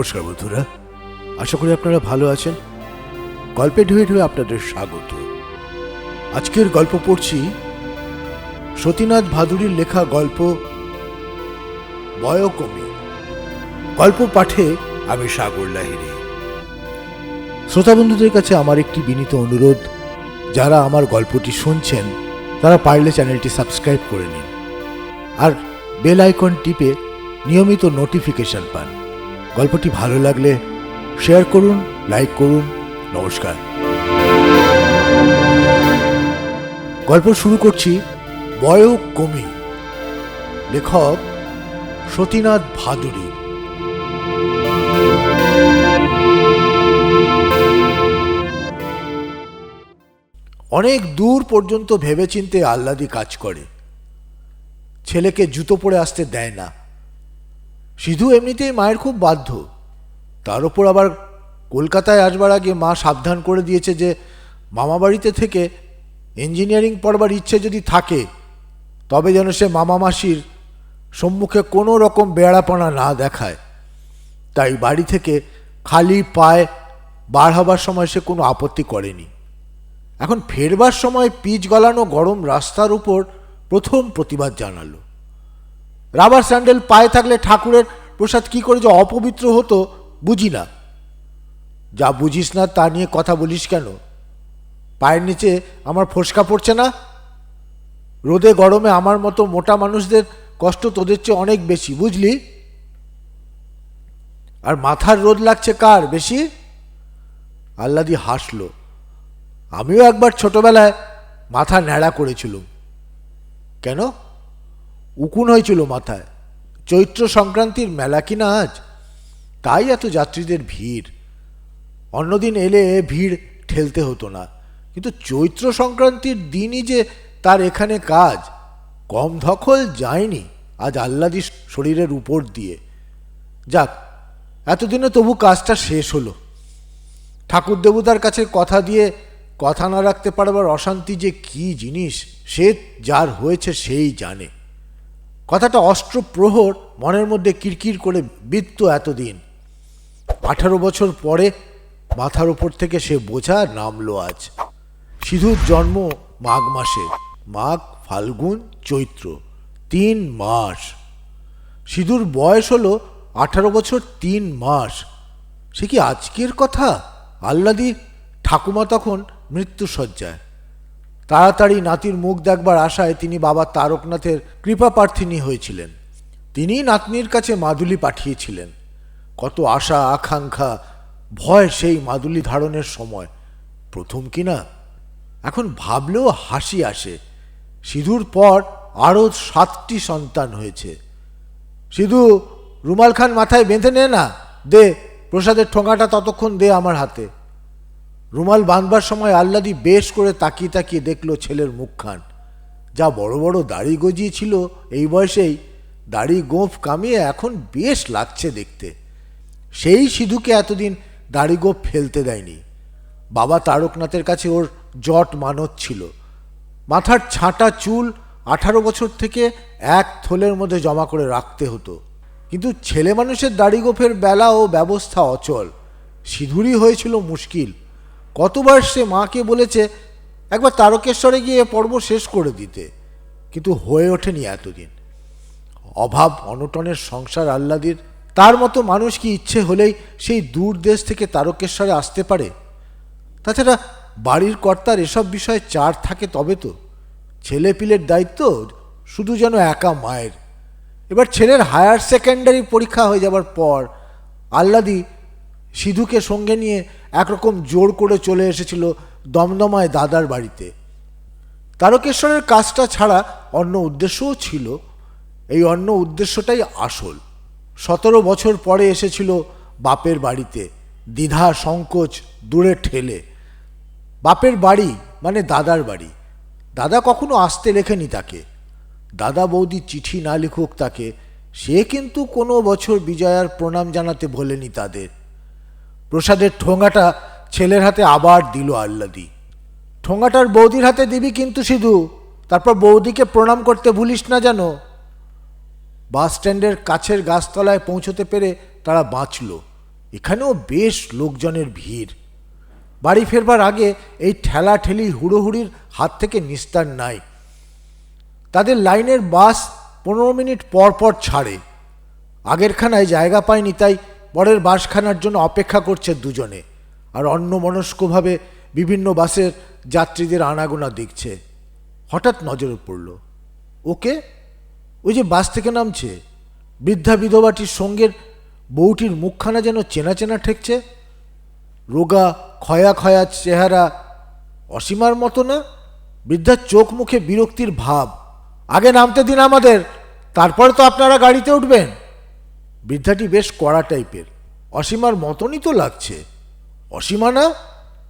নমস্কার বন্ধুরা। আশা করি আপনারা ভালো আছেন। গল্পে ঢুয়ে ঢুয়ে আপনাদের স্বাগত। আজকের গল্প পড়ছি সতীনাথ ভাদুরীর লেখা গল্প বয়কমি। গল্প পাঠে আমি সাগর লাহিরি শ্রোতা বন্ধুদের কাছে আমার একটি বিনীত অনুরোধ, যারা আমার গল্পটি শুনছেন, তারা পারলে চ্যানেলটি সাবস্ক্রাইব করে নিন। আর বেল আইকন টিপে নিয়মিত নোটিফিকেশন পান। গল্পটি ভালো লাগলে শেয়ার করুন, লাইক করুন, নমস্কার। গল্প শুরু করছি বয় কমি। লেখক সতীনাথ ভাদুরী। অনেক দূর পর্যন্ত ভেবেচিন্তে আহ্লাদি কাজ করে। ছেলেকে জুতো পরে আসতে দেয় না। সিধু এমনিতেই মায়ের খুব বাধ্য। তার উপর আবার কলকাতায় আসবার আগে মা সাবধান করে দিয়েছে যে, মামাবাড়িতে থেকে ইঞ্জিনিয়ারিং পড়বার ইচ্ছে যদি থাকে, তবে যেন সে মামা মাসির সম্মুখে কোনো রকম বেড়াপনা না দেখায়। তাই বাড়ি থেকে খালি পায়ে বার হবার সময় সে কোনো আপত্তি করেনি। এখন ফেরবার সময় পিচ গলানো গরম রাস্তার উপর প্রথম প্রতিবাদ জানালো। রাবার স্যান্ডেল পায়ে থাকলে ঠাকুরের প্রসাদ কি করে যে অপবিত্র হতো, বুঝি না। যা বুঝিস না, তা নিয়ে কথা বলিস কেন? পায়ের নিচে আমার ফোসকা পড়ছে না? রোদে গরমে আমার মতো মোটা মানুষদের কষ্ট তোদের চেয়ে অনেক বেশি, বুঝলি? আর মাথার রোদ লাগছে কার বেশি? আল্লাদি হাসলো। আমিও একবার ছোটবেলায় মাথা ন্যাড়া করেছিলুম। কেন? উকুন হয়েছিল মাথায়। চৈত্র সংক্রান্তির মেলা কিনা আজ? তাই এত যাত্রীদের ভিড়। অন্যদিন এলে ভিড় ঠেলতে হতো না। কিন্তু চৈত্র সংক্রান্তির দিনই যে তার এখানে কাজ, কম ধকল যায়নি আজ আহ্লাদি শরীরের উপর দিয়ে। যাক, এতদিনে তবু কাজটা শেষ হলো। ঠাকুর দেবতার কাছে কথা দিয়ে কথা না রাখতে পারবার অশান্তি যে কি জিনিস, সে যার হয়েছে সেই জানে। কথাটা অস্ত্রপ্রহর, মনের মধ্যে কিরকির করে বিত্ত এতদিন। আঠারো বছর পরে মাথার উপর থেকে সে বোঝা নামলো আজ। সিধুর জন্ম মাঘ মাসে, মাঘ, ফাল্গুন, চৈত্র, তিন মাস। সিধুর বয়স হলো আঠারো বছর তিন মাস। সে কি আজকের কথা? আল্লাদি ঠাকুমা তখন মৃত্যুসজ্জায়। তাড়াতাড়ি নাতির মুখ দেখবার আশায় তিনি বাবা তারকনাথের কৃপা প্রার্থিনী হয়েছিলেন। তিনি নাতনির কাছে মাদুলি পাঠিয়েছিলেন। কত আশা, আকাঙ্ক্ষা, ভয় সেই মাদুলি ধারণের সময়। প্রথম কিনা এখন ভাবলেও হাসি আসে। সিধুর পর আরও সাতটি সন্তান হয়েছে। সিধু রুমাল খান মাথায় বেঁধে নে না। দে, প্রসাদের ঠোঙাটা ততক্ষণ দে আমার হাতে। রুমাল বাঁধবার সময় আল্লাদি বেশ করে তাকিয়ে তাকিয়ে দেখল ছেলের মুখখান। যা বড় বড় দাড়ি গজিয়েছিল এই বয়সেই। দাড়ি গোঁফ কামিয়ে এখন বেশ লাগছে দেখতে। সেই সিধুকে এতদিন দাড়ি গোঁফ ফেলতে দেয়নি। বাবা তারকনাথের কাছে ওর জট মানত ছিল। মাথার ছাঁটা চুল আঠারো বছর থেকে এক থলের মধ্যে জমা করে রাখতে হতো। কিন্তু ছেলে মানুষের দাড়ি গোফের বেলা ও ব্যবস্থা অচল। সিঁদুরই হয়েছিল মুশকিল। কতবার সে মাকে বলেছে, একবার তারকেশ্বরে গিয়ে পর্ব শেষ করে দিতে। কিন্তু হয়ে ওঠেনি এতদিন। অভাব, অনটনের সংসার আহ্লাদির, তার মতো মানুষ কি ইচ্ছে হলেই সেই দূর দেশ থেকে তারকেশ্বরে আসতে পারে? তাছাড়া বাড়ির কর্তার এসব বিষয়ে চার থাকে তবে তো। ছেলে পিলের দায়িত্ব, শুধু যেন একা মায়ের। এবার ছেলের হায়ার সেকেন্ডারি পরীক্ষা হয়ে যাবার পর আল্লাদি সিধুকে সঙ্গে নিয়ে একরকম জোর করে চলে এসেছিল দমদমায় দাদার বাড়িতে। তারকেশ্বরের কাজটা ছাড়া অন্য উদ্দেশ্যও ছিল। এই অন্য উদ্দেশ্যটাই আসল। সতেরো বছর পরে এসেছিল বাপের বাড়িতে। দ্বিধা, সংকোচ দূরে ঠেলে। বাপের বাড়ি মানে দাদার বাড়ি। দাদা কখনো আসতে লেখেনি তাকে। দাদা বৌদি চিঠি না লিখুক তাকে। সে কিন্তু কোনো বছর বিজয়ার প্রণাম জানাতে ভোলেনি তাদের। প্রসাদের ঠোঙাটা ছেলের হাতে আবার দিল আল্লাদি ঠোঙাটার বৌদির হাতে দিবি কিন্তু সিধু, তারপর বৌদিকে প্রণাম করতে ভুলিস না যেন। বাস স্ট্যান্ডের কাছের গাছতলায় পৌঁছতে পেরে তারা বাঁচল। এখানেও বেশ লোকজনের ভিড়। বাড়ি ফেরবার আগে এই ঠেলা ঠেলি হুড়োহুড়ির হাত থেকে নিস্তার নাই। তাদের লাইনের বাস পনেরো মিনিট পর পর ছাড়ে। আগেরখানায় জায়গা পায়নি, তাই পরের বাসখানার জন্য অপেক্ষা করছে দুজনে আর অন্যমনস্কভাবে বিভিন্ন বাসের যাত্রীদের আনাগোনা দেখছে। হঠাৎ নজরে পড়ল, ওকে? ওই যে বাস থেকে নামছে। বৃদ্ধা বিধবাটির সঙ্গের বউটির মুখখানা যেন চেনা চেনা ঠেকছে। রোগা ক্ষয়া ক্ষয়া চেহারা, অসীমার মতো না? বৃদ্ধার চোখ মুখে বিরক্তির ভাব। আগে নামতে দিন আমাদের, তারপরে তো আপনারা গাড়িতে উঠবেন। বৃদ্ধাটি বেশ কড়া টাইপের। অসীমার মতনই তো লাগছে। অসীমা না?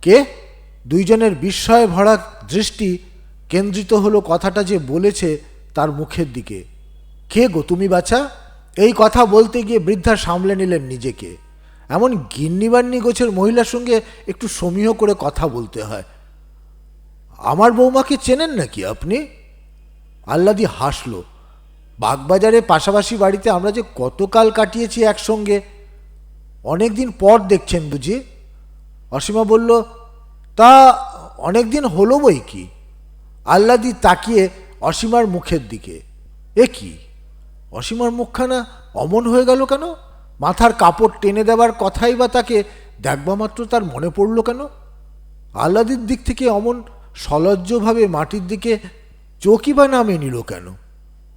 কে? দুইজনের বিস্ময়ে ভরা দৃষ্টি কেন্দ্রিত হলো কথাটা যে বলেছে তার মুখের দিকে। কে গো তুমি বাছা? এই কথা বলতে গিয়ে বৃদ্ধা সামলে নিলেন নিজেকে। এমন গিন্নিবান্নি গোছের মহিলার সঙ্গে একটু সমীহ করে কথা বলতে হয়। আমার বৌমাকে চেনেন নাকি আপনি? আল্লাদি হাসল। বাগবাজারে পাশাপাশি বাড়িতে আমরা যে কতকাল কাটিয়েছি একসঙ্গে অনেক দিন পর দেখছেন বুঝি? অসীমা বলল, তা অনেক দিন হলো বই কি? আল্লাদি তাকিয়ে অসীমার মুখের দিকে। এ কি? অসীমার মুখখানা অমন হয়ে গেল কেন? মাথার কাপড় টেনে দেওয়ার কথাই বা তাকে দেখবা মাত্র তার মনে পড়ল কেন? আল্লাদির দিক থেকে অমন সলজ্জভাবে মাটির দিকে চোখই বা নামে নিল কেন?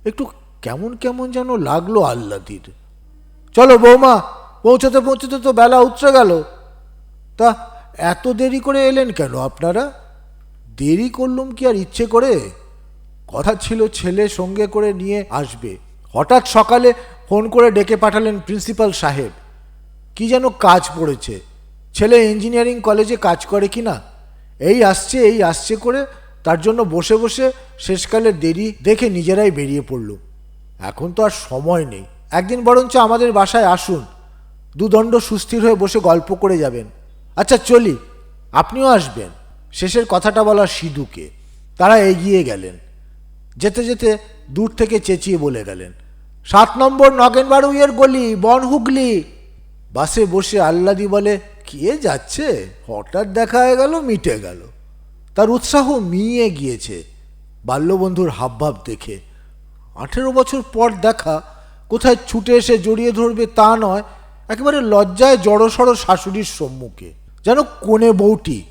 একটু কেমন কেমন যেন লাগল আল্লাদির। চলো বৌমা, পৌঁছতে পৌঁছতে তো বেলা উতরে গেল। তা এত দেরি করে এলেন কেন আপনারা? দেরি করলুম কি আর ইচ্ছে করে? কথা ছিল ছেলে সঙ্গে করে নিয়ে আসবে। হঠাৎ সকালে ফোন করে ডেকে পাঠালেন প্রিন্সিপাল সাহেব। কি যেন কাজ পড়েছে। ছেলে ইঞ্জিনিয়ারিং কলেজে কাজ করে কি না? এই আসছে এই আসছে করে তার জন্য বসে বসে শেষকালে দেরি দেখে নিজেরাই বেরিয়ে পড়ল। এখন তো আর সময় নেই। একদিন বরঞ্চ আমাদের বাসায় আসুন। দুদণ্ড সুস্থির হয়ে বসে গল্প করে যাবেন। আচ্ছা চলি, আপনিও আসবেন। শেষের কথাটা বলা সিধুকে। তারা এগিয়ে গেলেন। যেতে যেতে দূর থেকে চেঁচিয়ে বলে গেলেন, সাত নম্বর নগেন বাড়ুইয়ের গলি, বন হুগলি। বাসে বসে আল্লাদি বলে, কে যাচ্ছে? হঠাৎ দেখা হয়ে গেল, মিটে গেল। তার উৎসাহ মিয়ে গিয়েছে। বাল্যবন্ধুর হাবভাব দেখে আঠেরো বছর পর দেখা, কোথায় ছুটে এসে জড়িয়ে ধরবে তা নয়, একেবারে লজ্জায় জড়সড় শাশুড়ির সম্মুখে। যেন কোণে বউটি।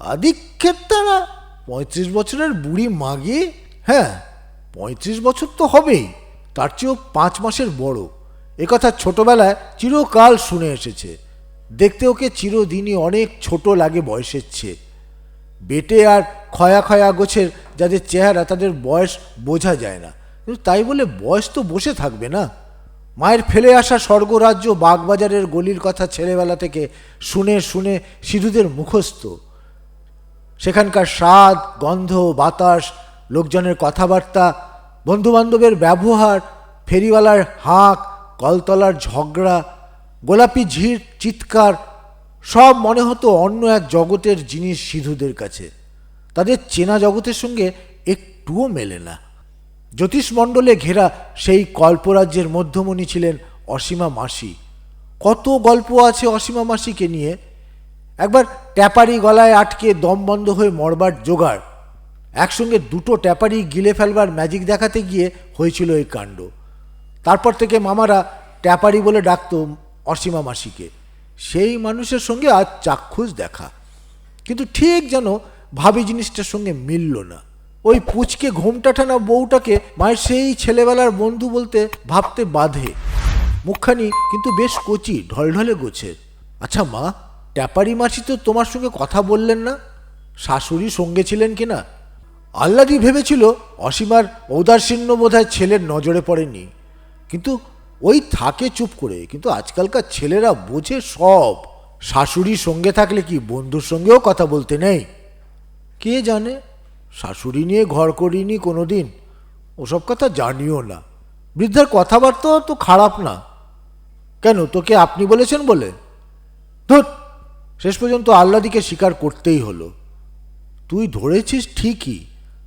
আদিক্ষেপ তারা, পঁয়ত্রিশ বছরের বুড়ি মাগি? হ্যাঁ পঁয়ত্রিশ বছর তো হবেই, তার চেয়েও পাঁচ মাসের বড়। একথা ছোটবেলায় চিরকাল শুনে এসেছে। দেখতে ওকে চিরদিনই অনেক ছোট লাগে বয়সের চেয়ে। বেটে আর ক্ষয়া ক্ষয়া গোছের যাদের চেহারা, তাদের বয়স বোঝা যায় না। কিন্তু তাই বলে বয়স তো বসে থাকবে না। মায়ের ফেলে আসা স্বর্গরাজ্য বাগবাজারের গলির কথা ছেলেবেলা থেকে শুনে শুনে সিধুদের মুখস্থ। সেখানকার স্বাদ, গন্ধ, বাতাস, লোকজনের কথাবার্তা, বন্ধুবান্ধবের ব্যবহার, ফেরিওয়ালার হাঁক, কলতলার ঝগড়া, গোলাপি ঝির, চিৎকার, সব মনে হতো অন্য এক জগতের জিনিস সিধুদের কাছে। তাদের চেনা জগতের সঙ্গে একটুও মেলে না। জ্যোতিষমণ্ডলে ঘেরা সেই কল্পরাজ্যের মধ্যমণি ছিলেন অসীমা মাসি। কত গল্প আছে অসীমা মাসিকে নিয়ে? একবার ট্যাপারি গলায় আটকে দম বন্ধ হয়ে মরবার জোগাড়। একসঙ্গে দুটো ট্যাপারি গিলে ফেলবার ম্যাজিক দেখাতে গিয়ে হয়েছিল এই কাণ্ড। তারপর থেকে মামারা ট্যাপারি বলে ডাকত অসীমা মাসিকে। সেই মানুষের সঙ্গে আজ চাক্ষুষ দেখা। কিন্তু ঠিক যেন ভাবি জিনিসটার সঙ্গে মিলল না। ওই পুচকে ঘোমটা টানা বউটাকে মায়ের সেই ছেলেবেলার বন্ধু বলতে ভাবতে বাধে। মুখখানি কিন্তু বেশ কচি, ঢলঢলে গোছের আচ্ছা মা, ট্যাপারি মাসি তো তোমার সঙ্গে কথা বললেন না? শাশুড়ি সঙ্গে ছিলেন কি না? আল্লাদি ভেবেছিল অসীমার ঔদাসীন্য বোধহয় ছেলের নজরে পড়েনি। কিন্তু ওই থাকে চুপ করে, কিন্তু আজকালকার ছেলেরা বোঝে সব। শাশুড়ির সঙ্গে থাকলে কি বন্ধুর সঙ্গেও কথা বলতে নেই? কে জানে? শাশুড়ি নিয়ে, ঘর করিনি কোনো দিন ওসব কথা জানিও না। বৃদ্ধার কথাবার্তা তো খারাপ না। কেন, তোকে আপনি বলেছেন বলে? ধুত শেষ পর্যন্ত আল্লাদিকে স্বীকার করতেই হলো। তুই ধরেছিস ঠিকই,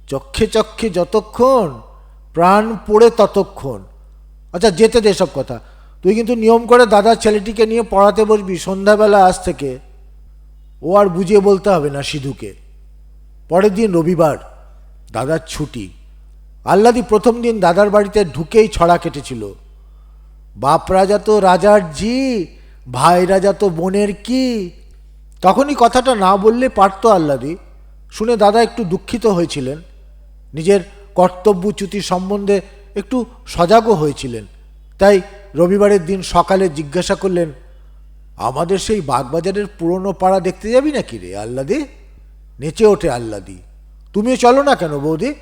চক্ষে চক্ষে যতক্ষণ, প্রাণ পড়ে ততক্ষণ। আচ্ছা যেতে দে সব কথা। তুই কিন্তু নিয়ম করে দাদার ছেলেটিকে নিয়ে পড়াতে বসবি সন্ধ্যাবেলা আজ থেকে। ও আর বুঝিয়ে বলতে হবে না সিধুকে। পরের দিন রবিবার দাদার ছুটি। আল্লাদি প্রথম দিন দাদার বাড়িতে ঢুকেই ছড়া কেটেছিল। বাপ রাজা তো রাজার জি, ভাই রাজা তো বোনের কি? তখনই কথাটা না বললে পারত আল্লাদি শুনে দাদা একটু দুঃখিত হয়েছিলেন। নিজের কর্তব্যচ্যুতি সম্বন্ধে একটু সজাগও হয়েছিলেন। তাই রবিবারের দিন সকালে জিজ্ঞাসা করলেন, আমাদের সেই বাগবাজারের পুরনো পাড়া দেখতে যাবি নাকি রে আল্লাদি নেচে ওঠে আল্লাদি তুমিও চলো না কেন বৌদি?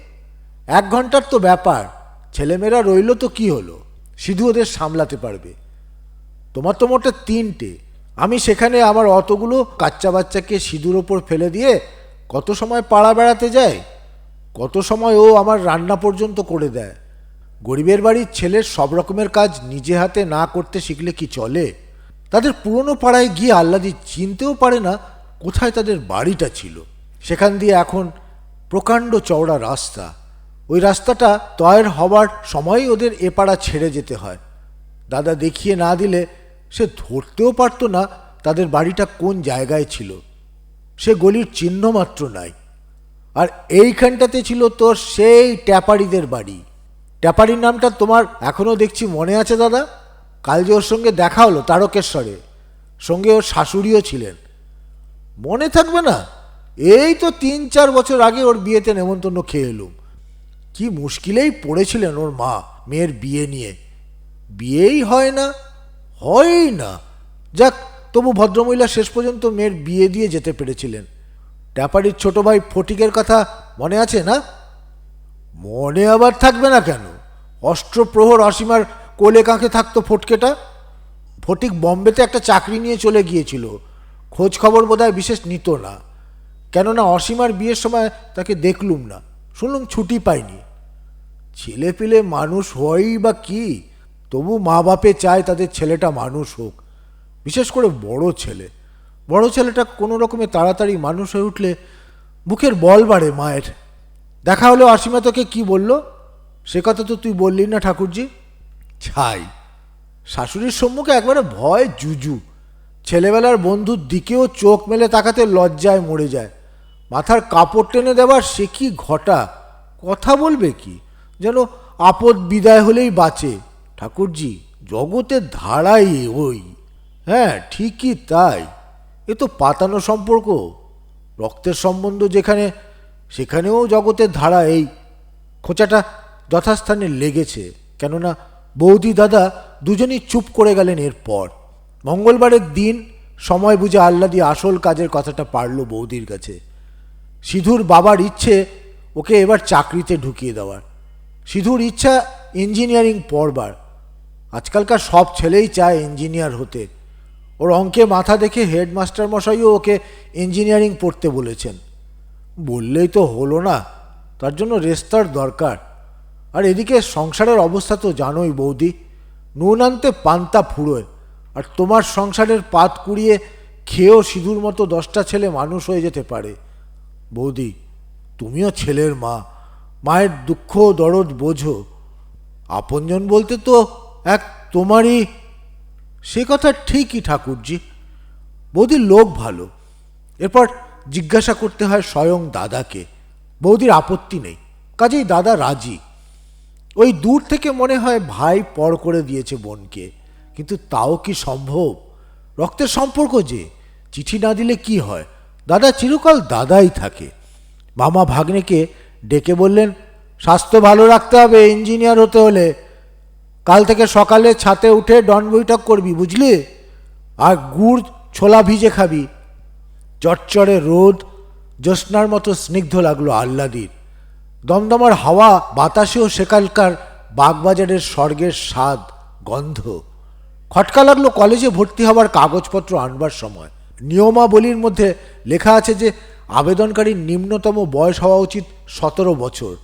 এক ঘণ্টার তো ব্যাপার। ছেলেমেয়েরা রইল তো কি হলো? শুধু ওদের সামলাতে পারবে। তোমার তো মোটে তিনটে। আমি সেখানে আমার অতগুলো কাচ্চা বাচ্চাকে সিঁদুর ওপর ফেলে দিয়ে কত সময় পাড়া বেড়াতে যায় কত সময় ও আমার রান্না পর্যন্ত করে দেয়? গরিবের বাড়ির ছেলের সব রকমের কাজ নিজে হাতে না করতে শিখলে কি চলে? তাদের পুরনো পাড়ায় গিয়ে আল্লাদি চিনতেও পারে না কোথায় তাদের বাড়িটা ছিল। সেখান দিয়ে এখন প্রকাণ্ড চওড়া রাস্তা। ওই রাস্তাটা তয়ের হবার সময়ই ওদের এপাড়া ছেড়ে যেতে হয়। দাদা দেখিয়ে না দিলে সে ধরতেও পারতো না তাদের বাড়িটা কোন জায়গায় ছিল। সে গলির চিহ্ন মাত্র নাই। আর এইখানটাতে ছিল তোর সেই ট্যাপারিদের বাড়ি। ট্যাপারির নামটা তোমার এখনও দেখছি মনে আছে দাদা? কাল যে ওর সঙ্গে দেখা হলো তারকেশ্বরে। সঙ্গে ওর শাশুড়িও ছিলেন। মনে থাকবে না? এই তো তিন, চার বছর আগে ওর বিয়েতে নেমন্তন্ন খেয়ে এলুম। কি মুশকিলেই পড়েছিলেন ওর মা মেয়ের বিয়ে নিয়ে। বিয়েই হয় না, হয়ই না। যাক, তবু ভদ্রমহিলা শেষ পর্যন্ত মেয়ের বিয়ে দিয়ে যেতে পেরেছিলেন। ট্যাপারির ছোট ভাই ফটিকের কথা মনে আছে না? মনে আবার থাকবে না কেন? অষ্টপ্রহর অসীমার কোলে কাঁখে থাকতো ফটকেটা। ফটিক বম্বেতে একটা চাকরি নিয়ে চলে গিয়েছিল। খোঁজ খবর বোধহয় বিশেষ নিত না। কেননা অসীমার বিয়ের সময় তাকে দেখলুম না। শুনলুম ছুটি পাইনি। ছেলে পিলে মানুষ হয়ই বা কি, তবু মা বাপে চায় তাদের ছেলেটা মানুষ হোক। বিশেষ করে বড় ছেলে। বড় ছেলেটা কোনো রকমে তাড়াতাড়ি মানুষ হয়ে উঠলে বুকের বল বাড়ে মায়ের। দেখা হলো অসীমা তোকে কি বলল? সে কথা তো তুই বললি না ঠাকুরজি। ছাই, শাশুড়ির সম্মুখে একবারে ভয় জুজু। ছেলেবেলার বন্ধুর দিকেও চোখ মেলে তাকাতে লজ্জায় মরে যায়। মাথার কাপড় টেনে দেওয়ার সে কি ঘটা? কথা বলবে কি? যেন আপদ বিদায় হলেই বাঁচে। ঠাকুরজি, জগতের ধারাই ওই। হ্যাঁ ঠিকই তাই। এ তো পাতানো সম্পর্ক। রক্তের সম্বন্ধ যেখানে, সেখানেও জগতের ধারা এই। খোঁচাটা যথাস্থানে লেগেছে। কেননা বৌদি দাদা দুজনই চুপ করে গেলেন এরপর। মঙ্গলবারের দিন সময় বুঝে আহ্লাদি আসল কাজের কথাটা পারল বৌদির কাছে। সিধুর বাবার ইচ্ছে ওকে এবার চাকরিতে ঢুকিয়ে দেওয়ার। সিধুর ইচ্ছা ইঞ্জিনিয়ারিং পড়বার। আজকালকার সব ছেলেই চায় ইঞ্জিনিয়ার হতে। ওর অঙ্কে মাথা দেখে হেডমাস্টার মশাইও ওকে ইঞ্জিনিয়ারিং পড়তে বলেছেন। বললেই তো হলো না, তার জন্য রেস্তার দরকার। আর এদিকে সংসারের অবস্থা তো জানোই বৌদি, নুন আনতে পান্তা ফুরোয়, আর তোমার সংসারের পাত কুড়িয়ে খেয়েও সিঁদুর মতো দশটা ছেলে মানুষ হয়ে যেতে পারে। বৌদি, তুমিও ছেলের মা। মায়ের দুঃখ দরদ বোঝো। আপনজন বলতে তো এক তোমারই। সে কথা ঠিকই ঠাকুরজি। বৌদির লোক ভালো। এরপর জিজ্ঞাসা করতে হয় স্বয়ং দাদাকে। বৌদির আপত্তি নেই। কাজেই দাদা রাজি। ওই দূর থেকে মনে হয় ভাই পর করে দিয়েছে বোনকে। কিন্তু তাও কি সম্ভব? রক্তের সম্পর্ক যে। চিঠি না দিলে কি হয়? দাদা চিরকাল দাদাই থাকে। মামা ভাগ্নেকে ডেকে বললেন, স্বাস্থ্য ভালো রাখতে হবে, ইঞ্জিনিয়ার হতে হলে। কাল থেকে সকালে ছাতে উঠে ডন বৈঠক করবি, বুঝলি? আর গুড় ছোলা ভিজে খাবি। চটচড়ে রোদ, জ্যোৎস্নার মতো স্নিগ্ধ লাগল আহ্লাদির। দমদমার হাওয়া বাতাসেও সেকালকার বাগবাজারের স্বর্গের স্বাদ, গন্ধ। খটকা লাগল কলেজে ভর্তি হওয়ার কাগজপত্র আনবার সময়। নিয়মাবলীর মধ্যে লেখা আছে যে আবেদনকারীর নিম্নতম বয়স হওয়া উচিত সতেরো বছর।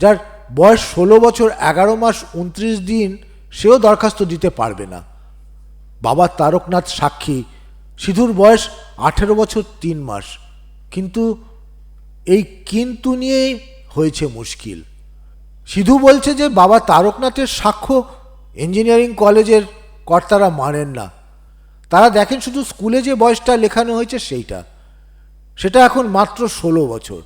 যার বয়স ষোলো বছর, এগারো মাস, উনত্রিশ দিন, সেও দরখাস্ত দিতে পারবে না। বাবা তারকনাথ সাক্ষী, সিধুর বয়স আঠেরো বছর, তিন মাস। কিন্তু এই কিন্তু নিয়েই হয়েছে মুশকিল। সিধু বলছে যে বাবা তারকনাথের সাক্ষ্য ইঞ্জিনিয়ারিং কলেজের কর্তারা মানেন না। তারা দেখেন শুধু স্কুলে যে বয়সটা লেখানো হয়েছে সেইটা। সেটা এখন মাত্র ষোলো বছর।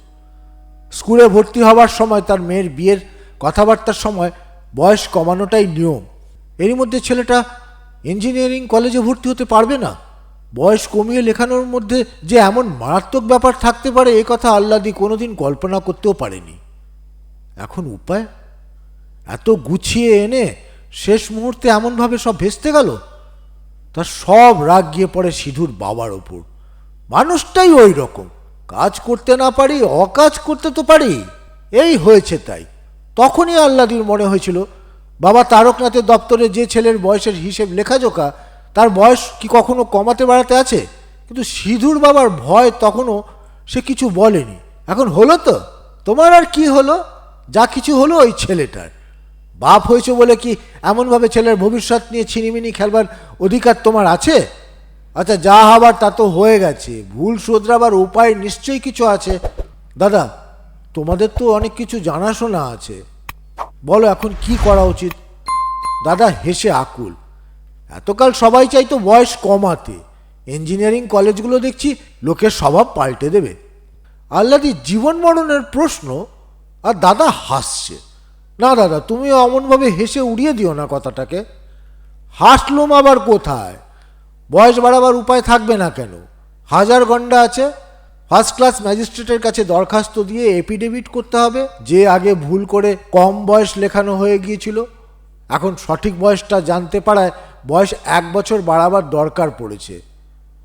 স্কুলে ভর্তি হওয়ার সময় তার মেয়ের বিয়ের কথাবার্তার সময় বয়স কমানোটাই নিয়ম। এরই মধ্যে ছেলেটা ইঞ্জিনিয়ারিং কলেজে ভর্তি হতে পারবে না। বয়স কমিয়ে লেখানোর মধ্যে যে এমন মারাত্মক ব্যাপার থাকতে পারে, এ কথা আল্লাদি কোনোদিন কল্পনা করতেও পারেনি। এখন উপায়? এত গুছিয়ে এনে শেষ মুহূর্তে এমনভাবে সব ভেস্তে গেল? তার সব রাগ গিয়ে পড়ে সিধুর বাবার ওপর। মানুষটাই ওই রকম কাজ করতে না পারি, অকাজ করতে তো পারি। এই হয়েছে তাই। তখনই আল্লাদির মনে হয়েছিল, বাবা তারকনাথের দপ্তরে যে ছেলের বয়সের হিসেব লেখাজোকা তার বয়স কি কখনো কমাতে বাড়াতে আছে? কিন্তু সিধুর বাবার ভয় তখনও সে কিছু বলেনি। এখন হলো তো? তোমার আর কি হলো? যা কিছু হলো ওই ছেলেটার। বাপ হয়েছে বলে কি এমনভাবে ছেলের ভবিষ্যৎ নিয়ে ছিনিমিনি খেলবার অধিকার তোমার আছে? আচ্ছা যা হবার তা তো হয়ে গেছে। ভুল শোধরাবার উপায় নিশ্চয়ই কিছু আছে। দাদা, তোমাদের তো অনেক কিছু জানাশোনা আছে। বলো এখন কি করা উচিত? দাদা, হেসে আকুল। এতকাল সবাই চাইতো বয়স কমাতে। ইঞ্জিনিয়ারিং কলেজগুলো দেখছি লোকের স্বভাব পাল্টে দেবে। আল্লাদি জীবন মরণের প্রশ্ন। আর দাদা হাসছে। না দাদা তুমি অমনভাবে হেসে উড়িয়ে দিও না কথাটাকে। হাসলুম আবার কোথায়? বয়স বাড়াবার উপায় থাকবে না কেন? হাজার গন্ডা আছে ফার্স্ট ক্লাস ম্যাজিস্ট্রেটের কাছে দরখাস্ত দিয়ে এপিডেভিট করতে হবে, যে আগে ভুল করে কম বয়স লেখানো হয়ে গিয়েছিল। এখন সঠিক বয়সটা জানতে পারায় বয়স এক বছর বাড়াবার দরকার পড়েছে।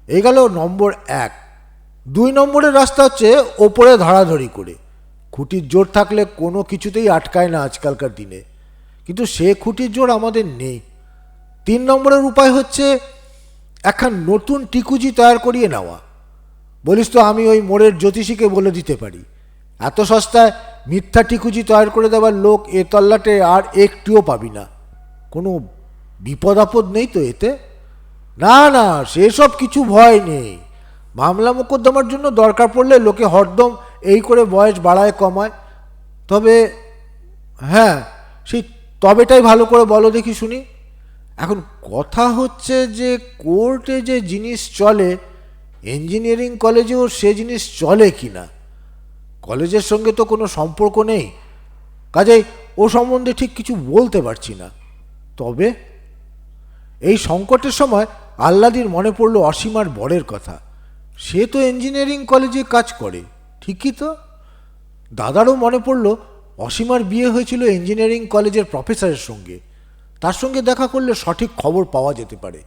এই গেল নম্বর এক। দুই নম্বরের রাস্তা হচ্ছে ওপরে ধরাধরি করে। খুঁটির জোর থাকলে কোনো কিছুতেই আটকায় না আজকালকার দিনে। কিন্তু সে খুঁটির জোর আমাদের নেই। তিন নম্বরের উপায় হচ্ছে একখান নতুন টিকুজি তৈরি করিয়ে নেওয়া। বলিস তো, আমি ওই মোড়ের জ্যোতিষীকে বলে দিতে পারি। এত সস্তায় মিথ্যা টিকুজি তৈরি করে দেওয়ার লোক এ তল্লাটে আর একটিও পাবি না। কোনো বিপদ আপদ নেই তো এতে? না না, সেসব কিছু ভয় নেই। মামলা মোকদ্দমার জন্য দরকার পড়লে লোকে হরদম এই করে বয়স বাড়ায়, কমায়। তবে হ্যাঁ সেই তবেটাই ভালো করে বলো দেখি শুনি। এখন কথা হচ্ছে যে কোর্টে যে জিনিস চলে, ইঞ্জিনিয়ারিং কলেজেও সে জিনিস চলে কি না কলেজের সঙ্গে তো কোনো সম্পর্ক নেই। কাজেই ও সম্বন্ধে ঠিক কিছু বলতে পারছি না। তবে, এই সংকটের সময় আল্লাদির মনে পড়ল অসীমার বরের কথা। সে তো ইঞ্জিনিয়ারিং কলেজে কাজ করে, ঠিকই তো? দাদারও মনে পড়ল অসীমার বিয়ে হয়েছিল ইঞ্জিনিয়ারিং কলেজের প্রফেসরের সঙ্গে। তার সঙ্গে দেখা করলে সঠিক খবর পাওয়া যেতে পারে।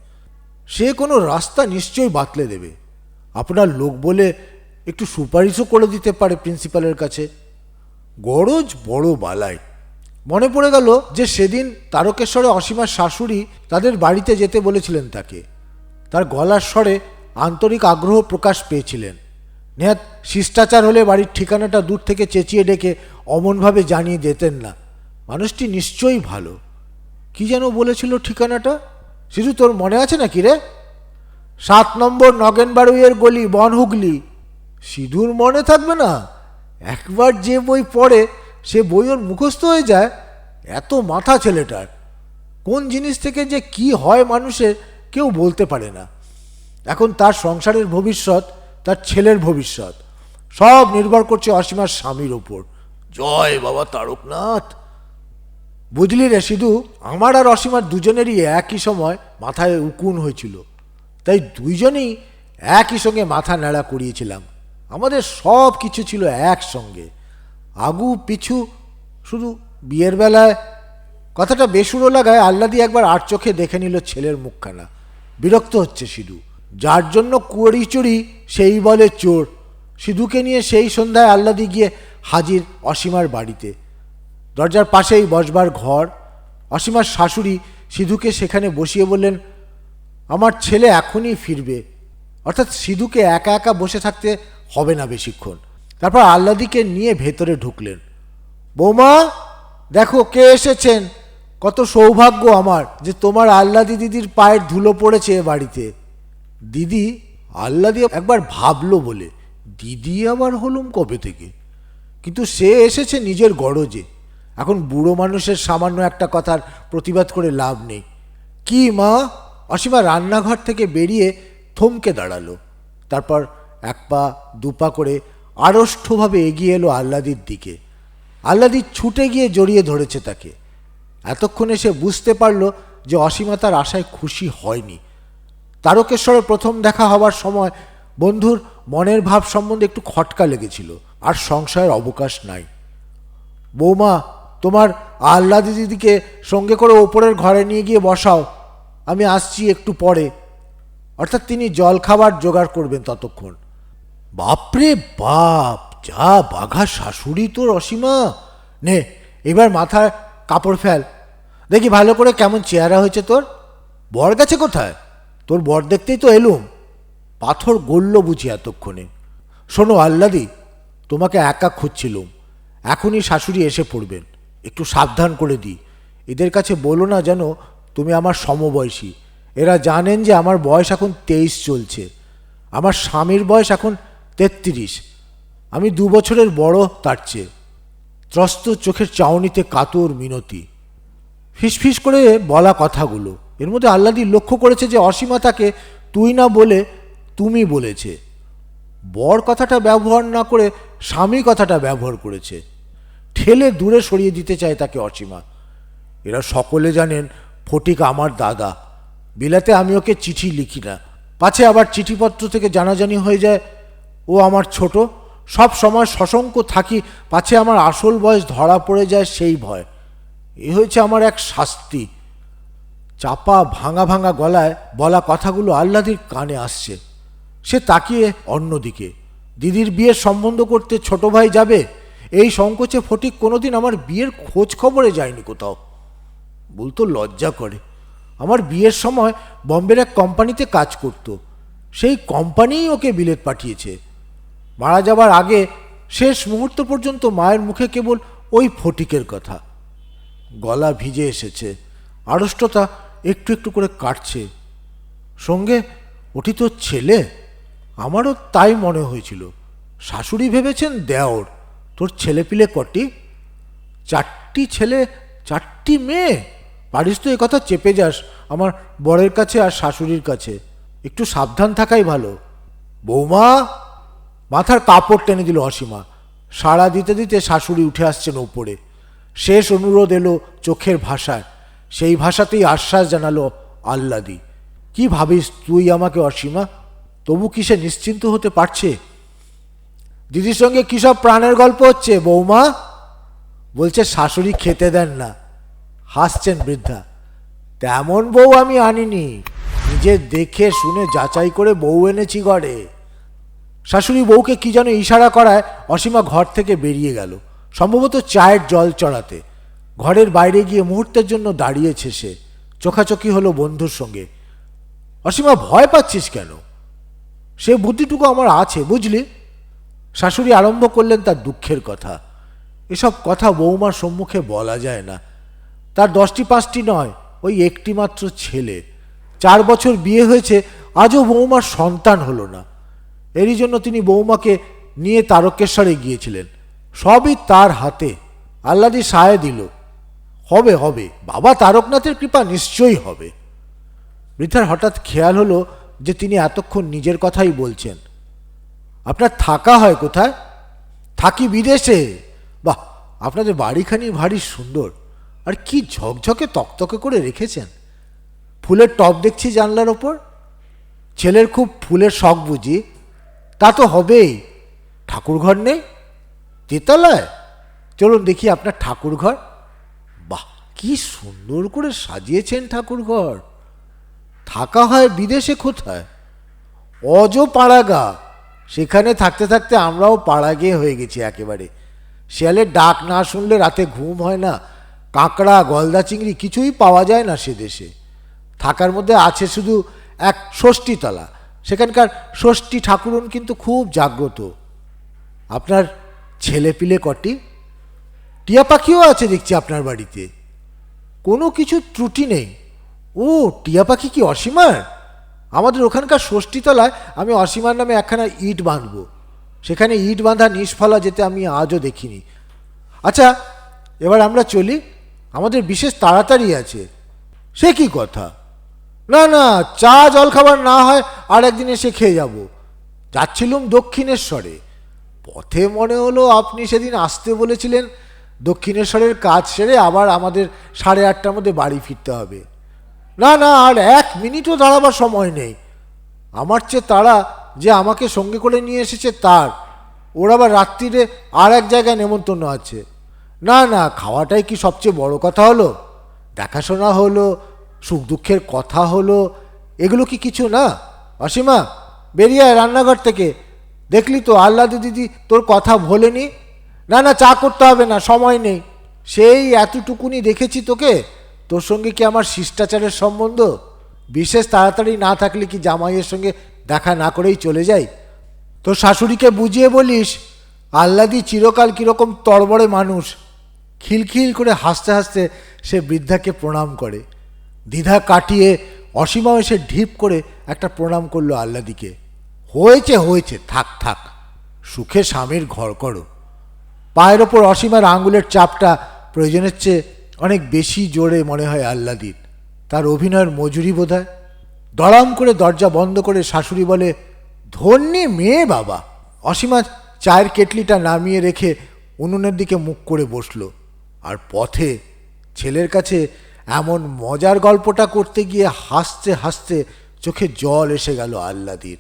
সে কোনো রাস্তা নিশ্চয়ই বাতলে দেবে। আপনার লোক বলে একটু সুপারিশও করে দিতে পারে প্রিন্সিপালের কাছে। গরজ বড় বালাই। মনে পড়ে গেল যে সেদিন তারকেশ্বরে অসীমার শাশুড়ি তাদের বাড়িতে যেতে বলেছিলেন তাকে। তার গলার স্বরে আন্তরিক আগ্রহ প্রকাশ পেয়েছিলেন। নেহাত শিষ্টাচার হলে বাড়ির ঠিকানাটা দূর থেকে চেঁচিয়ে ডেকে অমনভাবে জানিয়ে যেতেন না। মানুষটি নিশ্চয়ই ভালো। কি যেন বলেছিল ঠিকানাটা? শুধু তোর মনে আছে নাকি রে? সাত নম্বর নগেন বাড়ুইয়ের গলি বন হুগলি সিধুর মনে থাকবে না? একবার যে বই পড়ে, সে বই ওর মুখস্থ হয়ে যায়। এত মাথা ছেলেটার। কোন জিনিস থেকে যে কি হয় মানুষের, কেউ বলতে পারে না। এখন তার সংসারের ভবিষ্যৎ, তার ছেলের ভবিষ্যৎ। সব নির্ভর করছে অসীমার স্বামীর ওপর জয় বাবা তারকনাথ। বুঝলি রে সিধু, আমার আর অসীমার দুজনেরই একই সময় মাথায় উকুন হয়েছিল। তাই দুইজনেই একই সঙ্গে মাথা নাড়া করিয়েছিলাম। আমাদের সব কিছু ছিল একসঙ্গে। আগু, পিছু, শুধু বিয়ের বেলায়। কথাটা বেসুরো লাগায় আল্লাদি একবার আর চোখে দেখে নিল ছেলের মুখখানা। বিরক্ত হচ্ছে সিধু। যার জন্য কুড়ি চুরি, সেই বলে চোর। সিধুকে নিয়ে সেই সন্ধ্যায় আল্লাদি গিয়ে হাজির অসীমার বাড়িতে। দরজার পাশেই বসবার ঘর। অসীমার শাশুড়ি সিধুকে সেখানে বসিয়ে বললেন, আমার ছেলে এখনই ফিরবে। অর্থাৎ সিধুকে একা একা বসে থাকতে হবে না বেশিক্ষণ। তারপর আল্লাদিকে নিয়ে ভেতরে ঢুকলেন। বৌমা, দেখো কে এসেছেন। কত সৌভাগ্য আমার যে তোমার আল্লাদি দিদির পায়ের ধুলো পড়েছে এ বাড়িতে। দিদি আল্লাদি একবার ভাবলো বলে। দিদি আবার হলুম কবে থেকে? কিন্তু সে এসেছে নিজের গরজে। এখন বুড়ো মানুষের সামান্য একটা কথার প্রতিবাদ করে লাভ নেই। কি মা? অসীমা রান্নাঘর থেকে বেরিয়ে থমকে দাঁড়াল। তারপর এক পা দুপা করে আড়ষ্ঠভাবে এগিয়ে এলো আহ্লাদির দিকে। আহ্লাদি ছুটে গিয়ে জড়িয়ে ধরেছে তাকে। এতক্ষণে সে বুঝতে পারল যে অসীমা তার আশায় খুশি হয়নি। তারকেশ্বরে প্রথম দেখা হওয়ার সময় বন্ধুর মনের ভাব সম্বন্ধে একটু খটকা লেগেছিল, আর সংশয়ের অবকাশ নাই। বৌমা, তোমার আহ্লাদি দিদিকে সঙ্গে করে ওপরের ঘরে নিয়ে গিয়ে বসাও, আমি আসছি একটু পরে। অর্থাৎ তিনি জল খাবার জোগাড় করবেন ততক্ষণ। বাপরে বাপ, যা বাঘা শাশুড়ি তোর অসীমা নে, এবার মাথায় কাপড় ফেল। দেখি ভালো করে কেমন চেহারা হয়েছে তোর। বর গেছে কোথায়? তোর বর দেখতেই তো এলুম। পাথর গড়ল বুঝি এতক্ষণে। শোনো আল্লাদি তোমাকে একা খুঁজছিলুম। এখনই শাশুড়ি এসে পড়বেন। একটু সাবধান করে দিই। এদের কাছে বলো না যেন তুমি আমার সমবয়সী। এরা জানেন যে আমার বয়স এখন তেইশ চলছে। আমার স্বামীর বয়স এখন তেত্রিশ। আমি দু বছরের বড় তার চেয়ে। ত্রস্ত চোখের চাউনিতে কাতর মিনতি। ফিসফিস করে বলা কথাগুলো। এর মধ্যে আল্লাদি লক্ষ্য করেছে যে অসীমা তাকে, তুই না বলে তুমি বলেছে। বর কথাটা ব্যবহার না করে স্বামী কথাটা ব্যবহার করেছে। ঠেলে দূরে সরিয়ে দিতে চায় তাকে অসীমা। এরা সকলে জানেন, ফটিক আমার দাদা। বিলাতে আমি ওকে চিঠি লিখি না। পাছে আবার চিঠিপত্র থেকে জানাজানি হয়ে যায়, ও আমার ছোট। সব সময় সশঙ্ক থাকি, পাছে আমার আসল বয়স ধরা পড়ে যায় সেই ভয়। এ হয়েছে আমার এক শাস্তি। চাপা ভাঙা ভাঙা গলায় বলা কথাগুলো আহ্লাদির কানে আসছে। সে তাকিয়ে অন্যদিকে, দিদির বিয়ের সম্বন্ধ করতে ছোট ভাই যাবে, এই সংকোচে ফটিক কোনোদিন আমার বিয়ের খোঁজ খবরে যায়নি কোথাও। বলতো লজ্জা করে, আমার বিয়ের সময় বম্বের এক কোম্পানিতে কাজ করত, সেই কোম্পানিই ওকে বিলেত পাঠিয়েছে। মারা যাবার আগে শেষ মুহূর্ত পর্যন্ত মায়ের মুখে কেবল ওই ফটিকের কথা। গলা ভিজে এসেছে, আড়ষ্টতা একটু একটু করে কাটছে। সঙ্গে ওটি তোর ছেলে? আমারও তাই মনে হয়েছিল। শাশুড়ি ভেবেছেন দেওর। তোর ছেলে পিলে কটি? চারটি ছেলে, চারটি মেয়ে? পারিস তো কথা চেপে যাস আমার বরের কাছে আর শাশুড়ির কাছে। একটু সাবধান থাকাই ভালো। বৌমা, মাথার কাপড় টেনে দিল অসীমা। সাড়া দিতে দিতে শাশুড়ি উঠে আসছেন ওপরে শেষ অনুরোধ এলো চোখের ভাষায়। সেই ভাষাতেই আশ্বাস জানালো আল্লাদি কি ভাবিস তুই আমাকে, অসীমা? তবু কি সে নিশ্চিন্ত হতে পারছে? দিদির সঙ্গে কী সব প্রাণের গল্প হচ্ছে, বৌমা? বলছে, শাশুড়ি খেতে দেন না। হাসছেন বৃদ্ধা। তেমন বউ আমি আনিনি। নিজে দেখে শুনে যাচাই করে বউ এনেছি ঘরে। শাশুড়ি বউকে কি যেন ইশারা করায় অসীমা ঘর থেকে বেরিয়ে গেল। সম্ভবত চায়ের জল চড়াতে। ঘরের বাইরে গিয়ে মুহূর্তের জন্য দাঁড়িয়েছে সে। চোখাচোখি হলো বন্ধুর সঙ্গে। অসীমা ভয় পাচ্ছিস কেন? সে বুদ্ধিটুকু আমার আছে, বুঝলি? শাশুড়ি আরম্ভ করলেন তার দুঃখের কথা। এসব কথা বৌমার সম্মুখে বলা যায় না। তার দশটি পাঁচটি নয়, ওই একটি মাত্র ছেলে। চার বছর বিয়ে হয়েছে, আজও বৌমার সন্তান হলো না। এরই জন্য তিনি বৌমাকে নিয়ে তারকেশ্বরে গিয়েছিলেন। সবই তার হাতে। আল্লাদি সায় দিল। হবে হবে। বাবা তারকনাথের কৃপা নিশ্চয়ই হবে। বৃদ্ধার হঠাৎ খেয়াল হলো যে তিনি এতক্ষণ নিজের কথাই বলছেন। আপনার থাকা হয় কোথায়? থাকি বিদেশে। বাহ, আপনাদের বাড়িখানি ভারী সুন্দর। আর কি ঝকঝকে তকতকে করে রেখেছেন। ফুলের টব দেখছি জানলার ওপর। ছেলের খুব ফুলের শখ বুঝি। তা তো হবেই। ঠাকুরঘর নেই? তেতলায়? চলুন দেখি আপনার ঠাকুরঘর। কি সুন্দর করে সাজিয়েছেন ঠাকুরঘর। থাকা হয় বিদেশে কোথায়? অজ পাড়াগা। সেখানে থাকতে থাকতে আমরাও পাড়া পাড়াগে হয়ে গেছি একেবারে। শিয়ালের ডাক না শুনলে রাতে ঘুম হয় না। কাঁকড়া, গলদা চিংড়ি কিছুই পাওয়া যায় না সে দেশে। থাকার মধ্যে আছে শুধু এক ষষ্ঠীতলা সেখানকার ষষ্ঠী ঠাকুরন কিন্তু খুব জাগ্রত। আপনার ছেলে পিলে কটি? টিয়া পাখিও আছে দেখছি আপনার বাড়িতে। কোনো কিছু ত্রুটি নেই। ও, টিয়া পাখি কি অসীমার? আমাদের ওখানকার ষষ্ঠীতলায় আমি অসীমার নামে একখানা ইট বাঁধব। সেখানে ইট বাঁধা নিষ্ফলা যেতে আমি আজও দেখিনি। আচ্ছা এবার আমরা চলি। আমাদের বিশেষ তাড়াতাড়ি আছে। সে কি কথা? না না, চা জল খাবার না হয় আর একদিন এসে খেয়ে যাব। যাচ্ছিলুম দক্ষিণেশ্বরে। পথে মনে হলো আপনি সেদিন আসতে বলেছিলেন। দক্ষিণেশ্বরের কাজ সেরে আবার আমাদের সাড়ে আটটার মধ্যে বাড়ি ফিরতে হবে। না না, আর এক মিনিটও দাঁড়াবার সময় নেই। আমার চেয়ে তারা যে আমাকে সঙ্গে করে নিয়ে এসেছে তার, ওর আবার রাত্রিরে আর এক জায়গায় নেমন্তন্ন আছে। না না, খাওয়াটাই কি সবচেয়ে বড় কথা হলো? দেখাশোনা হলো, সুখ দুঃখের কথা হলো, এগুলো কি কিছু না? অসীমা, বেরিয়ে রান্নাঘর থেকে। দেখলি তো, আহ্লাদে দিদি তোর কথা ভোলেনি? না না, চা করতে হবে না, সময় নেই। সেই এতটুকুনি দেখেছি তোকে। তোর সঙ্গে কি আমার শিষ্টাচারের সম্বন্ধ? বিশেষ তাড়াতাড়ি না থাকলে কি জামাইয়ের সঙ্গে দেখা না করেই চলে যাই? তোর শাশুড়িকে বুঝিয়ে বলিস, আহ্লাদি চিরকাল কীরকম তড়বড়ে মানুষ। খিলখিল করে হাসতে হাসতে সে বৃদ্ধাকে প্রণাম করে। দ্বিধা কাটিয়ে অসীমা এসে ঢিপ করে একটা প্রণাম করল আহ্লাদিকে। হয়েছে হয়েছে, থাক থাক। সুখে স্বামীর ঘর করো। পায়ের ওপর অসীমার আঙ্গুলের চাপটা প্রয়োজনের চেয়ে অনেক বেশি জোরে মনে হয় আহ্লাদির তার অভিনয়ের মজুরি বোধ হয় দড়াম করে দরজা বন্ধ করে শাশুড়ি বলে, ধন্যে মেয়ে বাবা। অসীমা চায়ের কেটলিটা নামিয়ে রেখে উনুনের দিকে মুখ করে বসল। আর পথে ছেলের কাছে এমন মজার গল্পটা করতে গিয়ে হাসতে হাসতে চোখে জল এসে গেল আহ্লাদির